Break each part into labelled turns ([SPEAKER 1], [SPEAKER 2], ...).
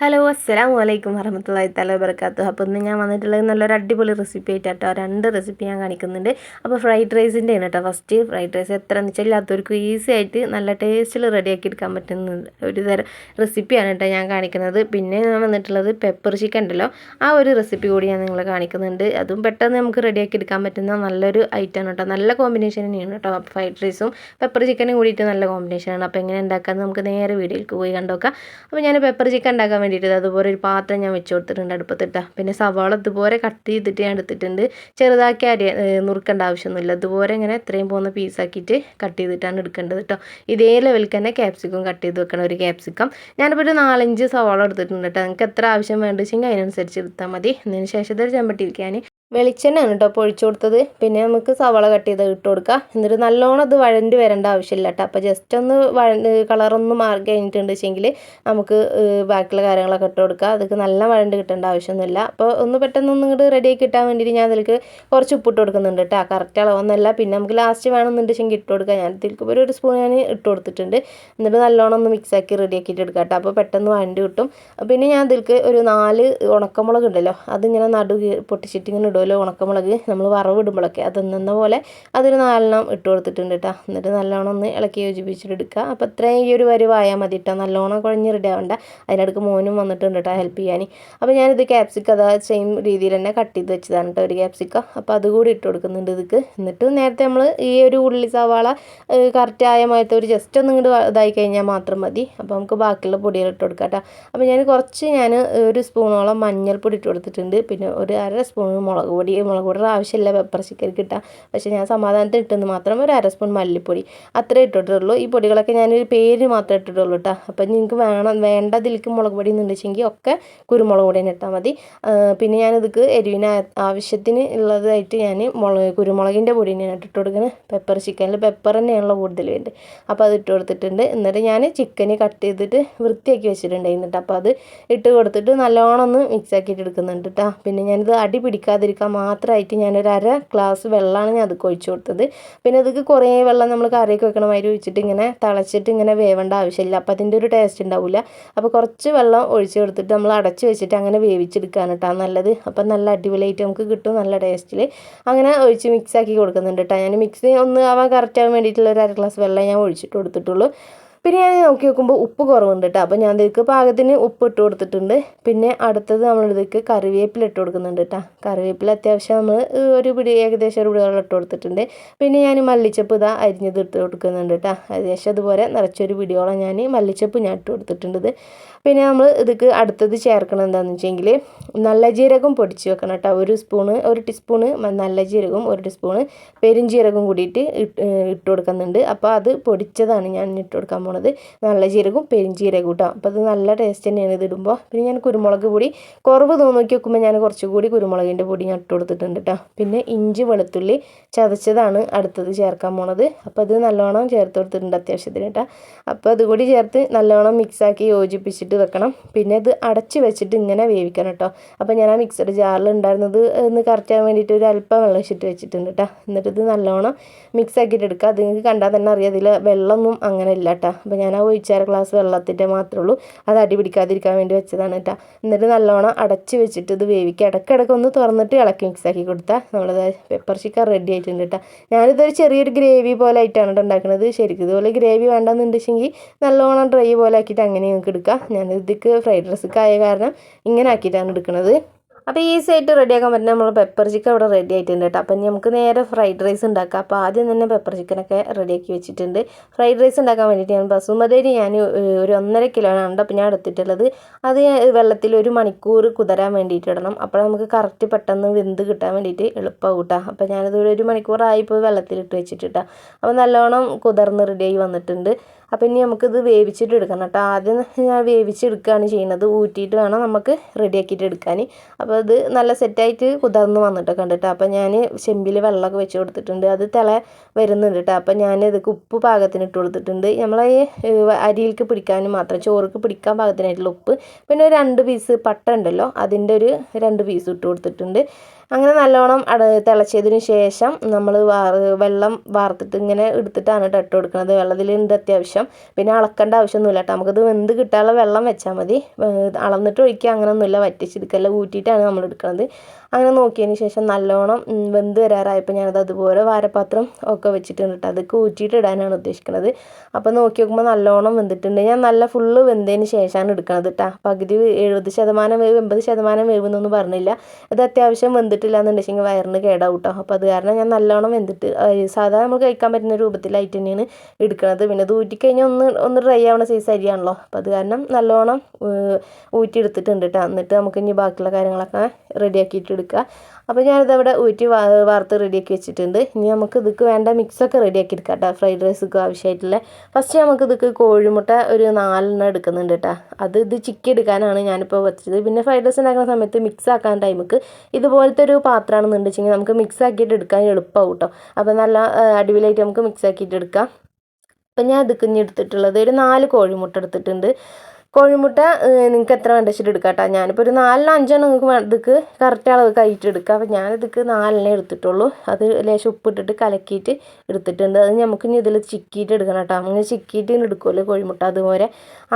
[SPEAKER 1] Hello അസ്സാം വലൈക്കും വറഹമത്തല്ലാഹി തല വർക്കാത്തു അപ്പോൾ ഇന്ന് ഞാൻ വന്നിട്ടുള്ളത് നല്ലൊരു അടിപൊളി റെസിപ്പി ആയിട്ട് രണ്ട് റെസിപ്പി ഞാൻ കാണിക്കുന്നുണ്ട്. അപ്പോൾ ഫ്രൈഡ് റൈസിന്റെ ആണ് കേട്ടോ ഫസ്റ്റ് ഫ്രൈഡ് റൈസ് എത്ര എന്ന് വെച്ചാൽ ഇല്ലാത്തവർക്ക് ഈസി ആയിട്ട് നല്ല ടേസ്റ്റിൽ റെഡിയാക്കി എടുക്കാൻ പറ്റുന്ന ഒരു തരം റെസിപ്പിയാണ് കേട്ടോ ഞാൻ കാണിക്കുന്നത്. പിന്നെ ഞാൻ വന്നിട്ടുള്ളത് പെപ്പർ ചിക്കൻ ഉണ്ടല്ലോ. ആ ഒരു റെസിപ്പി കൂടി ഞാൻ നിങ്ങളെ കാണിക്കുന്നുണ്ട്. അതും പെട്ടെന്ന് നമുക്ക് റെഡിയാക്കി എടുക്കാൻ പറ്റുന്ന നല്ലൊരു ഐറ്റമാണ് കേട്ടോ നല്ല കോമ്പിനേഷൻ തന്നെയാണ് കേട്ടോ ഫ്രൈഡ് റൈസും പെപ്പർ ചിക്കനും കൂടിയിട്ട് നല്ല കോമ്പിനേഷനാണ് അപ്പോൾ എങ്ങനെ ഉണ്ടാക്കാമെന്ന് നമുക്ക് നേരെ വീഡിയോയിലേക്ക് പോയി കണ്ടോക്കാം. അപ്പോൾ ഞാൻ പെപ്പർ ചിക്കൻ ഉണ്ടാക്കാൻ വേണ്ടിയിട്ട് അതുപോലെ ഒരു പാത്രം ഞാൻ വെച്ച് കൊടുത്തിട്ടുണ്ട് അടുപ്പത്തിട്ട. പിന്നെ സവാള ഇതുപോലെ കട്ട് ചെയ്തിട്ട് ഞാൻ എടുത്തിട്ടുണ്ട്. ചെറുതാക്കി അരി നുറുക്കേണ്ട ആവശ്യമൊന്നുമില്ല. ഇതുപോലെ ഇങ്ങനെ എത്രയും പോകുന്ന പീസാക്കിയിട്ട് കട്ട് ചെയ്തിട്ടാണ് എടുക്കേണ്ടത് കേട്ടോ ഇതേ ലെവലിൽ തന്നെ ക്യാപ്സിക്കം കട്ട് ചെയ്ത് വെക്കണം ഒരു ക്യാപ്സിക്കം ഞാനിപ്പോൾ ഒരു നാലഞ്ച് സവാള എടുത്തിട്ടുണ്ട് കേട്ടോ നിങ്ങൾക്ക് എത്ര ആവശ്യം വേണ്ടെങ്കിൽ അതിനനുസരിച്ച് എടുത്താൽ മതി. അതിന് ശേഷം ഇതൊരു ചെമ്പട്ടിരിക്കാൻ വെളിച്ചെണ്ണയാണ് കേട്ടോ അപ്പോൾ ഒഴിച്ചു കൊടുത്തത്. പിന്നെ നമുക്ക് സവാള കട്ട് ചെയ്ത് ഇട്ട് കൊടുക്കുക എന്നിട്ട് നല്ലോണം അത് വഴണ്ട് വരേണ്ട ആവശ്യമില്ല കേട്ടോ അപ്പോൾ ജസ്റ്റ് ഒന്ന് വഴണ്ട് കളറൊന്ന് മാറി കഴിഞ്ഞിട്ടുണ്ട് വെച്ചെങ്കിൽ നമുക്ക് ബാക്കിയുള്ള കാര്യങ്ങളൊക്കെ ഇട്ട് കൊടുക്കുക അതൊക്കെ നല്ല വഴണ്ട് കിട്ടേണ്ട ആവശ്യമൊന്നുമില്ല. അപ്പോൾ ഒന്ന് പെട്ടെന്ന് ഒന്ന് ഇങ്ങോട്ട് റെഡിയാക്കി കിട്ടാൻ വേണ്ടിയിട്ട് ഞാൻ അതിലേക്ക് കുറച്ച് ഉപ്പിട്ട് കൊടുക്കുന്നുണ്ട് കേട്ടോ കറക്റ്റ് അളവൊന്നുമല്ല പിന്നെ നമുക്ക് ലാസ്റ്റ് വേണമെന്നുണ്ടെങ്കിൽ ഇട്ട് കൊടുക്കുക ഞാൻ ഇതിലേക്ക് ഒരു സ്പൂൺ ഞാൻ ഇട്ട് കൊടുത്തിട്ടുണ്ട്. എന്നിട്ട് നല്ലോണം ഒന്ന് മിക്സ് ആക്കി റെഡിയാക്കിയിട്ട് എടുക്കാം കേട്ടോ അപ്പോൾ പെട്ടെന്ന് വഴണ്ട് കിട്ടും. പിന്നെ ഞാൻ ഇതിലേക്ക് ഒരു നാല് ഉണക്കമുളക് ഉണ്ടല്ലോ അതിങ്ങനെ നടു പൊട്ടിച്ചിട്ട് ഇങ്ങനെ ഇടുമല്ലോ ഉണക്കമുളക് നമ്മൾ വറവിടുമ്പോഴൊക്കെ അത് എന്ന പോലെ അതൊരു നാലെണ്ണം ഇട്ട് കൊടുത്തിട്ടുണ്ട് കേട്ടോ എന്നിട്ട് നല്ലോണം ഒന്ന് ഇളക്കി യോജിപ്പിച്ചിട്ട് എടുക്കുക. അപ്പോൾ ഈ ഒരു വരുവായാൽ മതി കേട്ടോ നല്ലോണം കുഴഞ്ഞ് റെഡി ആവണ്ട. അതിനിടയ്ക്ക് മോനും വന്നിട്ടുണ്ട് കേട്ടോ ഹെൽപ്പ് ചെയ്യാൻ അപ്പോൾ ഞാനിത് ക്യാപ്സിക്ക അതാ സെയിം രീതിയിൽ തന്നെ കട്ട് ചെയ്ത് വെച്ചതാണ് കേട്ടോ ഒരു ക്യാപ്സിക്ക അപ്പോൾ അതുകൂടി ഇട്ട് കൊടുക്കുന്നുണ്ട് ഇതിക്ക്. എന്നിട്ട് നേരത്തെ നമ്മൾ ഈ ഒരു ഉള്ളി സവാള കറക്റ്റ് ആയ മായത്തെ ഒരു ജസ്റ്റ് ഒന്ന് ഇങ്ങോട്ട് ഇതായി കഴിഞ്ഞാൽ മാത്രം മതി. അപ്പോൾ നമുക്ക് ബാക്കിയുള്ള പൊടികൾ ഇട്ട് കൊടുക്കാം കേട്ടോ അപ്പോൾ ഞാൻ കുറച്ച് ഞാൻ ഒരു സ്പൂണോളം മഞ്ഞൾപ്പൊടി ഇട്ട് കൊടുത്തിട്ടുണ്ട്. പിന്നെ ഒരു അര സ്പൂൺ മുളക് പൊടി മുളക് പൊടിയുടെ ആവശ്യമില്ല പെപ്പർ ചിക്കൻ കിട്ടാം പക്ഷേ ഞാൻ സമാധാനത്തിൽ ഇട്ടെന്ന് മാത്രം ഒരു അര സ്പൂൺ മല്ലിപ്പൊടി. അത്രേ ഇട്ടിട്ടുള്ളൂ. ഈ പൊടികളൊക്കെ ഞാനൊരു പേര് മാത്രമേ ഇട്ടിട്ടുള്ളൂ കേട്ടോ. അപ്പം നിങ്ങൾക്ക് വേണം വേണ്ടതിലേക്ക് മുളക് പൊടി എന്നുണ്ടെച്ചെങ്കിൽ ഒക്കെ കുരുമുളക് പൊടി തന്നെ ഇട്ടാൽ മതി. പിന്നെ ഞാൻ ഇതിക്ക് എരിവിന് ആവശ്യത്തിന് ഉള്ളതായിട്ട് ഞാൻ മുളക് കുരുമുളകിന്റെ പൊടി തന്നെയാണ് ഇട്ട് കൊടുക്കുന്നത് പെപ്പർ ചിക്കനിൽ പെപ്പർ തന്നെയാണല്ലോ കൂടുതൽ വേണ്ടത്. അപ്പോൾ അത് ഇട്ട് കൊടുത്തിട്ടുണ്ട്. എന്നിട്ട് ഞാൻ ചിക്കന് കട്ട് ചെയ്തിട്ട് വൃത്തിയാക്കി വെച്ചിട്ടുണ്ടായിരുന്നു അപ്പോൾ അത് ഇട്ട് കൊടുത്തിട്ട് നല്ലോണം ഒന്ന് മിക്സ് ആക്കിയിട്ട് എടുക്കുന്നുണ്ട് കേട്ടോ. പിന്നെ ഞാനിത് അടി പിടിക്കാതിരിക്കാൻ മാത്രമായിട്ട് ഞാനൊരു അര ഗ്ലാസ് വെള്ളമാണ് ഞാൻ അത് ഒഴിച്ചു കൊടുത്തത്. പിന്നെ അതൊക്കെ കുറേ വെള്ളം നമ്മൾ കറിയൊക്കെ വെക്കണ മാതിരി ഒഴിച്ചിട്ട് ഇങ്ങനെ തിളച്ചിട്ട് ഇങ്ങനെ വേവേണ്ട ആവശ്യമില്ല. അപ്പോൾ അതിന്റെ ഒരു ടേസ്റ്റ് ഉണ്ടാവില്ല അപ്പോൾ കുറച്ച് വെള്ളം ഒഴിച്ച് കൊടുത്തിട്ട് നമ്മൾ അടച്ച് വെച്ചിട്ട് അങ്ങനെ വേവിച്ചെടുക്കുകയാണ് കേട്ടോ നല്ലത്. അപ്പം നല്ല അടിപൊളിയായിട്ട് നമുക്ക് കിട്ടും നല്ല ടേസ്റ്റിൽ അങ്ങനെ ഒഴിച്ച് മിക്സ് ആക്കി കൊടുക്കുന്നുണ്ട് കേട്ടോ ഞാൻ മിക്സ് ഒന്ന് ആവാൻ കറക്റ്റ് ആവാൻ വേണ്ടിയിട്ടുള്ള ഒരു അര ഗ്ലാസ് വെള്ളം ഞാൻ ഒഴിച്ചിട്ട് കൊടുത്തിട്ടുള്ളൂ. പിന്നെ ഞാൻ നോക്കി നോക്കുമ്പോൾ ഉപ്പ് കുറവുണ്ട് കേട്ടോ അപ്പോൾ ഞാൻ ഇതിലേക്ക് പാകത്തിന് ഉപ്പ് ഇട്ട് കൊടുത്തിട്ടുണ്ട്. പിന്നെ അടുത്തത് നമ്മൾ കറിവേപ്പില ഇട്ട് കൊടുക്കുന്നുണ്ട് കേട്ടോ കറിവേപ്പില അത്യാവശ്യം നമ്മൾ ഒരു പിടി ഏകദേശം ഒരു പിടിയോളം ഇട്ട് കൊടുത്തിട്ടുണ്ട്. പിന്നെ ഞാൻ മല്ലിച്ചപ്പ് ഇതാ അരിഞ്ഞത് ഇട്ട് കൊടുക്കുന്നുണ്ട് കേട്ടോ ഏകദേശം അതുപോലെ നിറച്ചൊരു പിടിയോളം ഞാൻ മല്ലിച്ചപ്പ് ഞാൻ ഇട്ട് കൊടുത്തിട്ടുണ്ട് പിന്നെ നമ്മൾ ഇതിക്ക് അടുത്തത് ചേർക്കണം എന്താണെന്ന് വെച്ചെങ്കിൽ നല്ല ജീരകം പൊടിച്ച് വെക്കണം കേട്ടോ ഒരു സ്പൂണ് ഒരു ടീസ്പൂണ് നല്ല ജീരകവും ഒരു ടീസ്പൂണ് പെരുംജീരകവും കൂടിയിട്ട് ഇട്ട് കൊടുക്കുന്നുണ്ട്. അപ്പോൾ അത് പൊടിച്ചതാണ് ഞാൻ ഇട്ട് കൊടുക്കാൻ പോണത് നല്ല ജീരകവും പെരുംജീരകവും കേട്ടോ അപ്പോൾ അത് നല്ല ടേസ്റ്റ് തന്നെയാണ് ഇതിടുമ്പോൾ പിന്നെ ഞാൻ കുരുമുളക് പൊടി കുറവ് നോക്കി വെക്കുമ്പോൾ ഞാൻ കുറച്ചുകൂടി കുരുമുളകിന്റെ പൊടി ഞാൻ ഇട്ട് കൊടുത്തിട്ടുണ്ട് കേട്ടോ പിന്നെ ഇഞ്ചി വെളുത്തുള്ളി ചതച്ചതാണ് അടുത്തത് ചേർക്കാൻ പോണത്. അപ്പോൾ അത് നല്ലോണം ചേർത്ത് കൊടുത്തിട്ടുണ്ട് അത്യാവശ്യത്തിന് കേട്ടോ അപ്പോൾ അതുകൂടി ചേർത്ത് നല്ലോണം മിക്സാക്കി യോജിപ്പിച്ചിട്ട് വെക്കണം. പിന്നെ ഇത് അടച്ച് വെച്ചിട്ട് ഇങ്ങനെ വേവിക്കണം കേട്ടോ അപ്പോൾ ഞാൻ ആ മിക്സഡ് ജാറിൽ ഉണ്ടായിരുന്നത് ഒന്ന് കറക്റ്റാൻ വേണ്ടിയിട്ട് ഒരു അല്പം വെള്ളം വെച്ചിട്ട് വെച്ചിട്ടുണ്ട് കേട്ടോ എന്നിട്ട് ഇത് നല്ലോണം മിക്സ് ആക്കിയിട്ട് എടുക്കുക അത് നിങ്ങൾക്ക് കണ്ടാൽ തന്നെ അറിയാം. അതിൽ വെള്ളമൊന്നും അങ്ങനെ ഇല്ല കേട്ടോ അപ്പോൾ ഞാൻ ആ ഒഴിച്ചാറ് ഗ്ലാസ് വെള്ളത്തിന്റെ മാത്രമേ ഉള്ളൂ. അത് അടി പിടിക്കാതിരിക്കാൻ വേണ്ടി വെച്ചതാണ് കേട്ടോ എന്നിട്ട് നല്ലോണം അടച്ച് വെച്ചിട്ട് ഇത് വേവിക്കുക ഇടയ്ക്കിടയ്ക്ക് ഒന്ന് തുറന്നിട്ട് ഇളക്കി മിക്സ് ആക്കി കൊടുത്താൽ നമ്മളത് പെപ്പർ ചിക്കൻ റെഡി ആയിട്ടുണ്ട് കേട്ടോ ഞാനിതൊരു ചെറിയൊരു ഗ്രേവി പോലെ ആയിട്ടാണ് ഉണ്ടാക്കുന്നത് ശരിക്കും ഇതുപോലെ ഗ്രേവി വേണ്ടെന്നുണ്ടെങ്കിൽ നല്ലോണം ഡ്രൈ പോലെ ആക്കിയിട്ട് അങ്ങനെ നിങ്ങൾക്ക് എടുക്കാം. ഞാനിതിക്ക് ഫ്രൈഡ് റൈസൊക്കെ ആയ കാരണം ഇങ്ങനെ ആക്കിയിട്ടാണ് എടുക്കുന്നത് അപ്പോൾ ഈസി ആയിട്ട് റെഡിയാക്കാൻ പറ്റുന്ന നമ്മൾ പെപ്പർ ചിക്കൻ ഇവിടെ റെഡി ആയിട്ടുണ്ട് കേട്ടോ. അപ്പം നമുക്ക് നേരെ ഫ്രൈഡ് റൈസ് ഉണ്ടാക്കാം. അപ്പോൾ ആദ്യം തന്നെ പെപ്പർ ചിക്കനൊക്കെ റെഡിയാക്കി വെച്ചിട്ടുണ്ട്. ഫ്രൈഡ് റൈസ് ഉണ്ടാക്കാൻ വേണ്ടിയിട്ട് ഞാൻ ബസുമതി ഞാൻ ഒരു ഒന്നര കിലോ ആണ് അപ്പോൾ ഞാൻ എടുത്തിട്ടുള്ളത്. അത് വെള്ളത്തിൽ ഒരു മണിക്കൂർ കുതിരാൻ വേണ്ടിയിട്ട് ഇടണം. അപ്പോൾ നമുക്ക് കറക്റ്റ് പെട്ടെന്ന് വെന്ത് കിട്ടാൻ വേണ്ടിയിട്ട് എളുപ്പമാവും കേട്ടോ. അപ്പോൾ ഞാനത് ഒരു മണിക്കൂറായി ഇപ്പോൾ വെള്ളത്തിലിട്ട് വെച്ചിട്ടാ അപ്പോൾ നല്ലോണം കുതിർന്ന് റെഡിയായി വന്നിട്ടുണ്ട്. അപ്പോൾ ഇനി നമുക്കിത് വേവിച്ചിട്ട് എടുക്കണം കേട്ടോ. ആദ്യം ഞാൻ വേവിച്ചെടുക്കുകയാണ് ചെയ്യുന്നത്. ഊറ്റിയിട്ട് വേണം നമുക്ക് റെഡിയാക്കിയിട്ട് എടുക്കാൻ. അപ്പോൾ അത് നല്ല സെറ്റായിട്ട് കുതിർന്ന് വന്നിട്ട് കണ്ടിട്ട്. അപ്പോൾ ഞാൻ ചെമ്പിൽ വെള്ളമൊക്കെ വെച്ച് കൊടുത്തിട്ടുണ്ട്. അത് തിള വരുന്നുണ്ട് കേട്ടോ. അപ്പോൾ ഞാൻ ഉപ്പ് പാകത്തിന് ഇട്ട് കൊടുത്തിട്ടുണ്ട്. നമ്മളെ അരിയിലേക്ക് പിടിക്കാനും മാത്രം ചോറുക്ക് പിടിക്കാൻ പാകത്തിനായിട്ടുള്ള ഉപ്പ്. പിന്നെ ഒരു രണ്ട് പീസ് പട്ട ഉണ്ടല്ലോ അതിന്റെ ഒരു രണ്ട് പീസ് ഇട്ട് കൊടുത്തിട്ടുണ്ട്. അങ്ങനെ നല്ലോണം അട തിളച്ചതിന് ശേഷം നമ്മൾ വാർ വെള്ളം വാർത്തിട്ട് ഇങ്ങനെ എടുത്തിട്ടാണ് ഇട്ട് കൊടുക്കുന്നത്. വെള്ളത്തിലുണ്ട് അത്യാവശ്യം. ശേഷം പിന്നെ അളക്കേണ്ട ആവശ്യമൊന്നുമില്ല കേട്ടോ. നമുക്കത് വെന്ത് കിട്ടാനുള്ള വെള്ളം വെച്ചാൽ മതി. അളന്നിട്ട് ഒഴിക്കുക അങ്ങനെയൊന്നുമില്ല വറ്റിച്ചെടുക്കല്ല ഊറ്റിയിട്ടാണ് നമ്മൾ എടുക്കുന്നത് അങ്ങനെ നോക്കിയതിന് ശേഷം നല്ലോണം വെന്ത് വരാറായപ്പോൾ ഞാനത് അതുപോലെ വാരപാത്രം ഒക്കെ വെച്ചിട്ടുണ്ട് കേട്ടോ അത് കൂറ്റിയിട്ട് ഇടാനാണ് ഉദ്ദേശിക്കുന്നത് അപ്പോൾ നോക്കി നോക്കുമ്പോൾ നല്ലോണം വെന്തിട്ടുണ്ട്. ഞാൻ നല്ല ഫുള്ള് വെന്തതിന് ശേഷമാണ് എടുക്കുന്നത് കേട്ടോ പകുതി എഴുപത് ശതമാനം വേവ് എൺപത് ശതമാനം വേവ് എന്നൊന്നും പറഞ്ഞില്ല. ഇത് അത്യാവശ്യം വെന്തിട്ടില്ല എന്നുണ്ടെങ്കിൽ വയറിന് കേടാവും കേട്ടോ അപ്പോൾ അത് കാരണം ഞാൻ നല്ലോണം വെന്തിട്ട് സാധാരണ നമ്മൾ കഴിക്കാൻ പറ്റുന്ന രൂപത്തിലായിട്ട് തന്നെയാണ് എടുക്കുന്നത് പിന്നെ അത് ഊറ്റിക്കഴിഞ്ഞാൽ ഒന്ന് ഒന്ന് ഡ്രൈ ആവുന്ന സൈസ് അരിയാണല്ലോ. അപ്പോൾ അത് കാരണം നല്ലോണം ഊറ്റിയെടുത്തിട്ടുണ്ട് കേട്ടോ എന്നിട്ട് നമുക്ക് ഇനി ബാക്കിയുള്ള കാര്യങ്ങളൊക്കെ റെഡിയാക്കിയിട്ട് എടുക്കുക അപ്പോൾ ഞാനിത് അവിടെ ഊറ്റി വാർത്ത് റെഡിയാക്കി വെച്ചിട്ടുണ്ട്. ഇനി നമുക്ക് ഇതൊക്കെ വേണ്ട മിക്സൊക്കെ റെഡിയാക്കി എടുക്കാം കേട്ടോ. ഫ്രൈഡ് റൈസൊക്കെ ആവശ്യമായിട്ടുള്ള. ഫസ്റ്റ് നമുക്ക് ഇതൊക്കെ കോഴിമുട്ട ഒരു നാലെണ്ണം എടുക്കുന്നുണ്ട് കേട്ടോ. അത് ഇത് ചിക്കി എടുക്കാനാണ് ഞാനിപ്പോൾ വെച്ചത്. പിന്നെ ഫ്രൈഡ് റൈസ് ഉണ്ടാക്കുന്ന സമയത്ത് മിക്സ് ആക്കാൻ ടൈമിക്ക് ഇതുപോലത്തെ ഒരു പാത്രമാണെന്നുണ്ടെങ്കിൽ നമുക്ക് മിക്സ് ആക്കിയിട്ട് എടുക്കാൻ എളുപ്പമാവും കേട്ടോ. അപ്പോൾ നല്ല അടിപൊളിയായിട്ട് നമുക്ക് മിക്സ് ആക്കിയിട്ട് എടുക്കാം. അപ്പം ഞാൻ ഇത് കുഞ്ഞെടുത്തിട്ടുള്ളത് ഒരു നാല് കോഴിമുട്ട എടുത്തിട്ടുണ്ട്. കോഴിമുട്ട നിങ്ങൾക്ക് എത്ര വേണ്ട വെച്ചിട്ട് എടുക്കാം കേട്ടോ ഞാനിപ്പോൾ ഒരു നാലെണ്ണം അഞ്ചെണ്ണം നിങ്ങൾക്ക് ഇതൊക്കെ കറക്റ്റ് അളവ് കഴിയിട്ട് എടുക്കാം. അപ്പോൾ ഞാൻ ഇതൊക്കെ നാലെണ്ണേ എടുത്തിട്ടുള്ളൂ. അത് ലേശം ഉപ്പിട്ടിട്ട് കലക്കിയിട്ട് എടുത്തിട്ടുണ്ട്. അത് നമുക്ക് ഇനി ഇതിൽ ചിക്കിയിട്ട് എടുക്കണം കേട്ടോ അങ്ങനെ ചിക്കിയിട്ട് എടുക്കുമല്ലോ കോഴിമുട്ട അതുപോലെ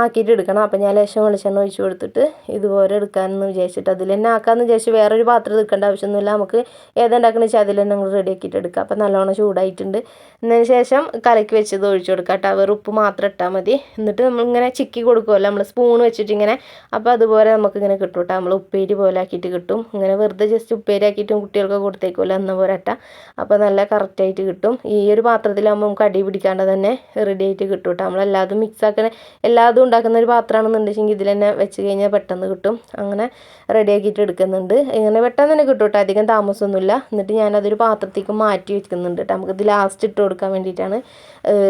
[SPEAKER 1] ആക്കിയിട്ട് എടുക്കണം. അപ്പോൾ ഞാൻ ലേശം വെളിച്ചെണ്ണ ഒഴിച്ച് കൊടുത്തിട്ട് ഇതുപോലെ എടുക്കാമെന്ന് വിചാരിച്ചിട്ട് അതിൽ തന്നെ ആക്കാമെന്ന് വിചാരിച്ച് വേറൊരു പാത്രം എടുക്കേണ്ട ആവശ്യമൊന്നുമില്ല. നമുക്ക് ഏതുണ്ടാക്കണമെന്ന് വെച്ചാൽ അതിൽ തന്നെ നമ്മൾ റെഡിയാക്കിയിട്ട് എടുക്കാം. അപ്പോൾ നല്ലോണം ചൂടായിട്ടുണ്ട്. എന്നതിന് ശേഷം കലക്കി വെച്ചത് ഒഴിച്ചു കൊടുക്കാം കേട്ടോ. വെറും ഉപ്പ് മാത്രം ഇട്ടാൽ മതി. എന്നിട്ട് നമ്മളിങ്ങനെ ചിക്കി കൊടുക്കുമല്ലോ നമ്മൾ സ്പൂൺ വെച്ചിട്ട് ഇങ്ങനെ അപ്പോൾ അതുപോലെ നമുക്ക് ഇങ്ങനെ കിട്ടും കേട്ടോ നമ്മൾ ഉപ്പേരി പോലെ ആക്കിയിട്ട് കിട്ടും. ഇങ്ങനെ വെറുതെ ജസ്റ്റ് ഉപ്പേരി ആക്കിയിട്ടും കുട്ടികൾക്ക് കൊടുത്തേക്കുമല്ലോ എന്ന പോലെ ഇട്ടാൽ അപ്പോൾ നല്ല കറക്റ്റായിട്ട് കിട്ടും. ഈ ഒരു പാത്രത്തിലാകുമ്പോൾ നമുക്ക് അടി പിടിക്കാണ്ട് തന്നെ റെഡി ആയിട്ട് കിട്ടും കേട്ടോ നമ്മളെല്ലാതും മിക്സ് ആക്കണ എല്ലാതും ഉണ്ടാക്കുന്ന ഒരു പാത്രമാണെന്നുണ്ടെങ്കിൽ ഇതിൽ തന്നെ വെച്ച് കഴിഞ്ഞാൽ പെട്ടെന്ന് കിട്ടും. അങ്ങനെ റെഡി ആക്കിയിട്ട് എടുക്കുന്നുണ്ട്. ഇങ്ങനെ പെട്ടെന്ന് തന്നെ കിട്ടും കേട്ടോ അധികം താമസമൊന്നുമില്ല. എന്നിട്ട് ഞാനതൊരു പാത്രത്തേക്ക് മാറ്റി വെക്കുന്നുണ്ട് കേട്ടോ നമുക്കിത് ലാസ്റ്റ് ഇട്ട് കൊടുക്കാൻ വേണ്ടിയിട്ടാണ്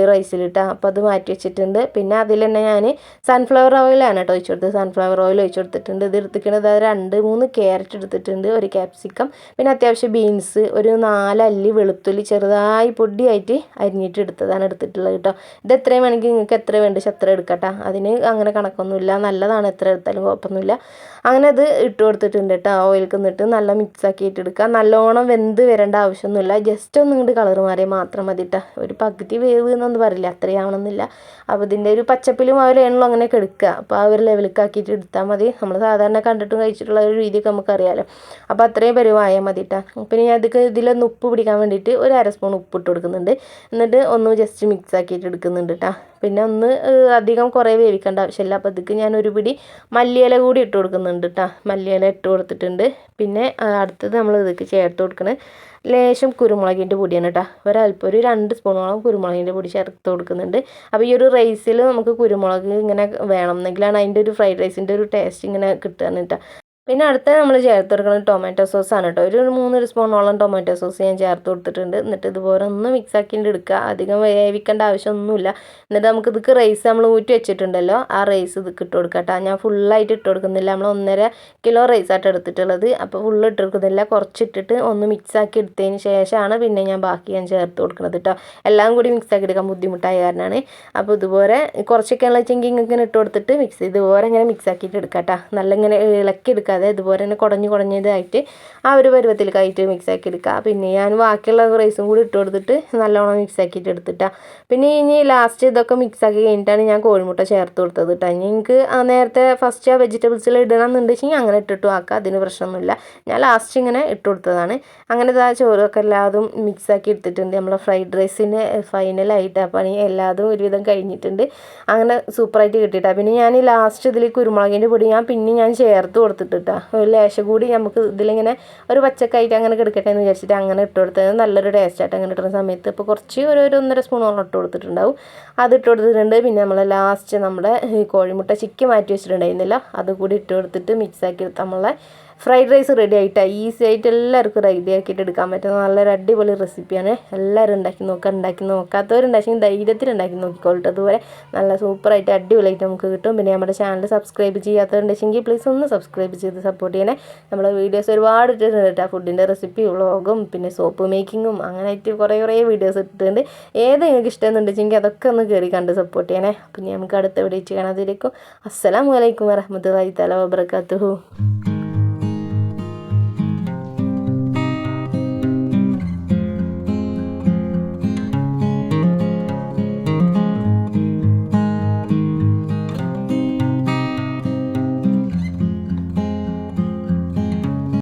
[SPEAKER 1] റൈസിലിട്ട് അപ്പോൾ അത് മാറ്റി വെച്ചിട്ടുണ്ട്. പിന്നെ അതിൽ തന്നെ ഞാൻ സൺഫ്ലവർ ഓയിലാണ് കേട്ടോ ഒഴിച്ചു കൊടുത്തത്. സൺഫ്ലവർ ഓയിൽ ഒഴിച്ചു കൊടുത്തിട്ടുണ്ട്. ഇത് എടുത്തിരിക്കുന്നത് രണ്ട് മൂന്ന് ക്യാരറ്റ് എടുത്തിട്ടുണ്ട് ഒരു ക്യാപ്സിക്കം പിന്നെ അത്യാവശ്യം ബീൻസ് ഒരു നാലല്ലി വെളുത്തുള്ളി ചെറുതായി പൊടിയായിട്ട് അരിഞ്ഞിട്ട് എടുത്തതാണ് എടുത്തിട്ടുള്ളത് കേട്ടോ. ഇത് എത്രയും വേണമെങ്കിൽ നിങ്ങൾക്ക് എത്ര വേണ്ട അത്ര എടുക്കട്ടെ. അതിന് അങ്ങനെ കണക്കൊന്നുമില്ല. നല്ലതാണ് എത്ര എടുത്താലും കുഴപ്പമൊന്നുമില്ല. അങ്ങനെ അത് ഇട്ട് കൊടുത്തിട്ടുണ്ട് കേട്ടോ. ഓയിൽ നിന്നിട്ട് നല്ല മിക്സ് ആക്കിയിട്ട് എടുക്കുക. നല്ലോണം വെന്ത് വരേണ്ട ആവശ്യമൊന്നുമില്ല. ജസ്റ്റ് ഒന്ന് ഇങ്ങോട്ട് കളർ മാറിയാൽ മാത്രം മതി കേട്ടോ. ഒരു പകുതി വേവ് എന്നൊന്നും പറയില്ല. അത്രയാവണമെന്നില്ല അപ്പോൾ ഇതിന്റെ ഒരു പച്ചപ്പിലും ആ ഒരു എണ്ണലും അങ്ങനെയൊക്കെ എടുക്കുക. അപ്പോൾ ആ ഒരു ലെവലിലേക്ക് ആക്കിയിട്ട് എടുത്താൽ മതി. നമ്മൾ സാധാരണ കണ്ടിട്ടും കഴിച്ചിട്ടുള്ള ഒരു രീതിയൊക്കെ നമുക്കറിയാമല്ലോ അപ്പോൾ അത്രയും പരിവായാൽ മതി കേട്ടോ പിന്നെ ഞാൻ ഇതൊക്കെ ഇതിലൊന്ന് ഉപ്പ് പിടിക്കാൻ വേണ്ടിയിട്ട് ഒരു അര സ്പൂൺ ഉപ്പ് ഇട്ട് കൊടുക്കുന്നുണ്ട്. എന്നിട്ട് ഒന്ന് ജസ്റ്റ് മിക്സ് ആക്കിയിട്ട് എടുക്കുന്നുണ്ട് കേട്ടോ പിന്നെ ഒന്ന് അധികം കുറേ വേവിക്കേണ്ട ആവശ്യമില്ല. അപ്പോൾ ഇതിക്ക് ഞാൻ ഒരു പിടി മല്ലിയില കൂടി ഇട്ട് കൊടുക്കുന്നുണ്ട് കേട്ടോ മല്ലിയില ഇട്ട് കൊടുത്തിട്ടുണ്ട്. പിന്നെ അടുത്തത് നമ്മൾ ഇതൊക്കെ ചേർത്ത് കൊടുക്കണത് ലേശം കുരുമുളകിന്റെ പൊടിയാണ് കേട്ടോ ഒരല്പം ഒരു രണ്ട് സ്പൂണോളം കുരുമുളകിന്റെ പൊടി ചേർത്ത് കൊടുക്കുന്നുണ്ട്. അപ്പോൾ ഈ ഒരു റൈസിൽ നമുക്ക് കുരുമുളക് ഇങ്ങനെ വേണം എന്നെങ്കിലാണ് അതിന്റെ ഒരു ഫ്രൈഡ് റൈസിന്റെ ഒരു ടേസ്റ്റ് ഇങ്ങനെ കിട്ടുക കേട്ടോ പിന്നെ അടുത്ത നമ്മൾ ചേർത്ത് കൊടുക്കുന്നത് ടൊമാറ്റോ ആണ് കേട്ടോ ഒരു മൂന്ന് സ്പൂണോളം ടൊമാറ്റോ സോസ് ഞാൻ ചേർത്ത് കൊടുത്തിട്ടുണ്ട്. എന്നിട്ട് ഇതുപോലെ ഒന്ന് മിക്സ് ആക്കിയിട്ട് എടുക്കുക. അധികം വേവിക്കേണ്ട ആവശ്യമൊന്നുമില്ല. എന്നിട്ട് നമുക്ക് ഇതൊക്കെ റൈസ് നമ്മൾ ഊറ്റി വെച്ചിട്ടുണ്ടല്ലോ. ആ റൈസ് ഇതൊക്കെ ഇട്ട് കൊടുക്കുക കേട്ടോ ഞാൻ ഫുള്ളായിട്ട് ഇട്ട് കൊടുക്കുന്നില്ല. നമ്മൾ ഒന്നര കിലോ റൈസ് ആയിട്ട് എടുത്തിട്ടുള്ളത്. അപ്പോൾ ഫുള്ള് ഇട്ട് കൊടുക്കുന്നില്ല. കുറച്ചിട്ടിട്ട് ഒന്ന് മിക്സ് ആക്കി എടുത്തതിന് ശേഷമാണ് പിന്നെ ഞാൻ ബാക്കി ഞാൻ ചേർത്ത് കൊടുക്കുന്നത് കേട്ടോ എല്ലാം കൂടി മിക്സ് ആക്കി എടുക്കാൻ ബുദ്ധിമുട്ടായ കാരണമാണ്. അപ്പോൾ ഇതുപോലെ കുറച്ചൊക്കെയുള്ള വെച്ചെങ്കിൽ ഇങ്ങനെ ഇട്ട് കൊടുത്തിട്ട് മിക്സ് ഇതുപോലെ ഇങ്ങനെ മിക്സ് ആക്കിയിട്ട് എടുക്കാം കേട്ടോ നല്ല ഇങ്ങനെ ഇളക്കി എടുക്കുക എടുക്കാതെ ഇതുപോലെ തന്നെ കുടഞ്ഞ് കുടഞ്ഞതായിട്ട് ആ ഒരു പരുവത്തിലേക്കായിട്ട് മിക്സ് ആക്കി എടുക്കുക. പിന്നെ ഞാൻ ബാക്കിയുള്ള റൈസും കൂടി ഇട്ട് കൊടുത്തിട്ട് നല്ലോണം മിക്സാക്കിയിട്ട് എടുത്തിട്ട. പിന്നെ ഇനി ലാസ്റ്റ് ഇതൊക്കെ മിക്സാക്കി കഴിഞ്ഞിട്ടാണ് ഞാൻ കോഴിമുട്ട ചേർത്ത് കൊടുത്തത് കേട്ടോ ഇനി എനിക്ക് നേരത്തെ ഫസ്റ്റ് ആ വെജിറ്റബിൾസിൽ ഇടണം എന്നുണ്ടെങ്കിൽ അങ്ങനെ ഇട്ടിട്ട് ആക്കാം. അതിന് പ്രശ്നമൊന്നുമില്ല. ഞാൻ ലാസ്റ്റ് ഇങ്ങനെ ഇട്ട് കൊടുത്തതാണ്. അങ്ങനെ ഇതാ ചോറൊക്കെ എല്ലാതും മിക്സാക്കി എടുത്തിട്ടുണ്ട്. നമ്മളെ ഫ്രൈഡ് റൈസിന് ഫൈനലായിട്ട് ആ പണി എല്ലാതും ഒരുവിധം കഴിഞ്ഞിട്ടുണ്ട്. അങ്ങനെ സൂപ്പറായിട്ട് കിട്ടിയിട്ടാണ് പിന്നെ ഞാൻ ലാസ്റ്റ് ഇതിൽ കുരുമുളകിന്റെ പൊടി ഞാൻ പിന്നെ ഞാൻ ചേർത്ത് കൊടുത്തിട്ട് കേട്ടോ. ഒരു ലേശം കൂടി നമുക്ക് ഇതിലിങ്ങനെ ഒരു പച്ചക്കായിട്ട് അങ്ങനെ കിടക്കട്ടെ എന്ന് വിചാരിച്ചിട്ട് അങ്ങനെ ഇട്ട് കൊടുത്തത്. നല്ലൊരു ടേസ്റ്റായിട്ട് അങ്ങനെ ഇട്ടുന്ന സമയത്ത് ഇപ്പോൾ കുറച്ച് ഒരു ഒരു ഒന്നര സ്പൂണോളം ഇട്ട് കൊടുത്തിട്ടുണ്ടാവും. അത് ഇട്ട് കൊടുത്തിട്ടുണ്ട്. പിന്നെ നമ്മൾ ലാസ്റ്റ് നമ്മുടെ കോഴിമുട്ട ചിക്കി മാറ്റി വെച്ചിട്ടുണ്ടായിരുന്നില്ല. അതുകൂടി ഇട്ട് കൊടുത്തിട്ട് മിക്സാക്കി നമ്മളെ ഫ്രൈഡ് റൈസ് റെഡി ആയിട്ടാണ് ഈസി ആയിട്ട് എല്ലാവർക്കും റെഡി ആക്കിയിട്ട് എടുക്കാൻ പറ്റുന്ന നല്ലൊരു അടിപൊളി റെസിപ്പിയാണ് എല്ലാവരും ഉണ്ടാക്കി നോക്കുക ഉണ്ടാക്കി നോക്കാത്തവരുണ്ടാക്കി ധൈര്യത്തിൽ ഉണ്ടാക്കി നോക്കിക്കോളട്ടെ. അതുപോലെ നല്ല സൂപ്പറായിട്ട് അടിപൊളിയായിട്ട് നമുക്ക് കിട്ടും. പിന്നെ നമ്മുടെ ചാനൽ സബ്സ്ക്രൈബ് ചെയ്യാത്തവരുണ്ടെങ്കിൽ പ്ലീസ് ഒന്ന് സബ്സ്ക്രൈബ് ചെയ്ത് സപ്പോർട്ട് ചെയ്യണേ. നമ്മുടെ വീഡിയോസ് ഒരുപാട് ഇട്ടിട്ടുണ്ട് ആ ഫുഡിന്റെ റെസിപ്പി വ്ളോഗും പിന്നെ സോപ്പ് മേക്കിങ്ങും അങ്ങനെയായിട്ട് കുറേ കുറേ വീഡിയോസ് ഇട്ടിട്ടുണ്ട്. ഏത് നിങ്ങൾക്ക് ഇഷ്ടമെന്നുണ്ടെങ്കിൽ അതൊക്കെ ഒന്ന് കയറി കണ്ട് സപ്പോർട്ട് ചെയ്യണേ. പിന്നെ നമുക്ക് അടുത്ത വീഡിയോ കാണാതിരിക്കും അസ്സലാമലൈക്കും വരഹമത്തല്ലാഹി തല വബർക്കാത്തുഹു